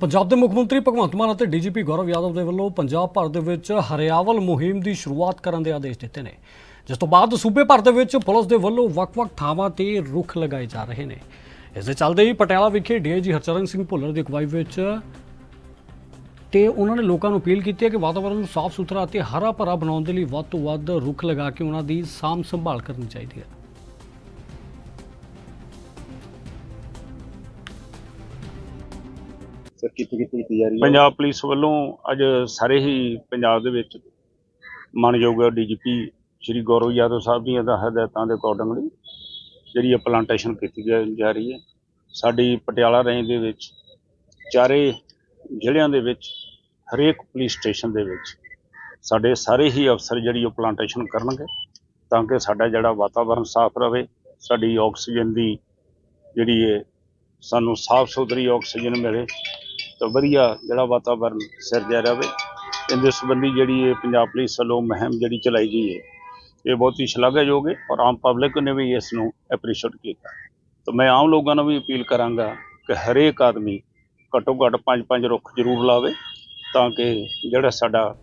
ਪੰਜਾਬ ਦੇ ਮੁੱਖ ਮੰਤਰੀ ਭਗਵੰਤ ਮਾਨ ਅਤੇ ਡੀਜੀਪੀ ਗੌਰਵ ਯਾਦਵ ਦੇ ਵੱਲੋਂ ਪੰਜਾਬ ਭਰ ਦੇ ਵਿੱਚ ਹਰਿਆਵਲ ਮੁਹਿੰਮ ਦੀ ਸ਼ੁਰੂਆਤ ਕਰਨ ਦੇ ਆਦੇਸ਼ ਦਿੱਤੇ ਨੇ। ਜਿਸ ਤੋਂ ਬਾਅਦ ਸੂਬੇ ਭਰ ਦੇ ਵਿੱਚ ਪੁਲਿਸ ਦੇ ਵੱਲੋਂ ਵੱਖ-ਵੱਖ ਥਾਵਾਂ ਤੇ ਰੁੱਖ ਲਗਾਏ ਜਾ ਰਹੇ ਨੇ। ਇਸ ਦੇ ਚੱਲਦੇ ਹੀ ਪਟਿਆਲਾ ਵਿਖੇ ਡੀਆਈਜੀ ਹਰਚਰਨ ਸਿੰਘ ਭੁੱਲਰ ਦੀ ਅਗਵਾਈ ਵਿੱਚ ਤੇ ਉਹਨਾਂ ਨੇ ਲੋਕਾਂ ਨੂੰ ਅਪੀਲ ਕੀਤੀ ਹੈ ਕਿ ਵਾਤਾਵਰਣ ਨੂੰ ਸਾਫ਼ ਸੁਥਰਾ ਅਤੇ ਹਰਾ ਭਰਾ ਬਣਾਉਣ ਦੇ ਲਈ ਵੱਧ ਤੋਂ ਵੱਧ ਰੁੱਖ ਲਗਾ ਕੇ ਉਹਨਾਂ ਦੀ ਸਾਂਭ ਸੰਭਾਲ ਕਰਨੀ ਚਾਹੀਦੀ ਹੈ। ਸਰ ਕਿੱਥੇ ਕਿੱਥੇ ਕੀਤੀ ਜਾ ਰਹੀ ਹੈ। ਪੰਜਾਬ ਪੁਲਿਸ ਵੱਲੋਂ ਅੱਜ ਸਾਰੇ ਹੀ ਪੰਜਾਬ ਦੇ ਵਿੱਚ ਮਾਨਯੋਗ ਡੀਜੀਪੀ ਸ਼੍ਰੀ ਗੌਰਵ ਯਾਦਵ ਸਾਹਿਬ ਦੀਆਂ ਦਾ ਹਦਾਇਤਾਂ ਦੇ ਅਕੋਰਡਿੰਗਲੀ ਜਿਹੜੀ ਇਹ ਪਲਾਂਟੇਸ਼ਨ ਕੀਤੀ ਜਾ- ਜਾ ਰਹੀ ਹੈ। ਸਾਡੀ ਪਟਿਆਲਾ ਰੇਂਜ ਦੇ ਵਿੱਚ, ਚਾਰੇ ਜ਼ਿਲ੍ਹਿਆਂ ਦੇ ਵਿੱਚ, ਹਰੇਕ ਪੁਲਿਸ ਸਟੇਸ਼ਨ ਦੇ ਵਿੱਚ ਸਾਡੇ ਸਾਰੇ ਹੀ ਅਫਸਰ ਜਿਹੜੀ ਉਹ ਪਲਾਂਟੇਸ਼ਨ ਕਰਨਗੇ ਤਾਂ ਕਿ ਸਾਡਾ ਜਿਹੜਾ ਵਾਤਾਵਰਣ ਸਾਫ਼ ਰਵੇ ਸਾਡੀ ਆਕਸੀਜਨ ਦੀ ਜਿਹੜੀ ਹੈ ਸਾਨੂੰ ਸਾਫ਼ ਸੁਥਰੀ ਆਕਸੀਜਨ ਮਿਲੇ। ਤਾਂ ਵਧੀਆ ਜਿਹੜਾ ਵਾਤਾਵਰਨ ਸਿਰਜਿਆ ਰਵੇ ਇਹਦੇ ਸੰਬੰਧੀ ਜਿਹੜੀ ਇਹ ਪੰਜਾਬ ਪੁਲਿਸ ਵੱਲੋਂ ਮੁਹਿੰਮ ਜਿਹੜੀ ਚਲਾਈ ਗਈ ਹੈ, ਇਹ ਬਹੁਤ ਹੀ ਸ਼ਲਾਘਾਯੋਗ ਹੈ ਔਰ ਆਮ ਪਬਲਿਕ ਨੇ ਵੀ ਇਸ ਨੂੰ ਐਪਰੀਸ਼ੀਏਟ ਕੀਤਾ। ਤਾਂ ਮੈਂ ਆਮ ਲੋਕਾਂ ਨੂੰ ਵੀ ਅਪੀਲ ਕਰਾਂਗਾ ਕਿ ਹਰੇਕ ਆਦਮੀ ਘੱਟੋ ਘੱਟ ਪੰਜ ਪੰਜ ਰੁੱਖ ਜ਼ਰੂਰ ਲਾਵੇ ਤਾਂ ਕਿ ਜਿਹੜਾ ਸਾਡਾ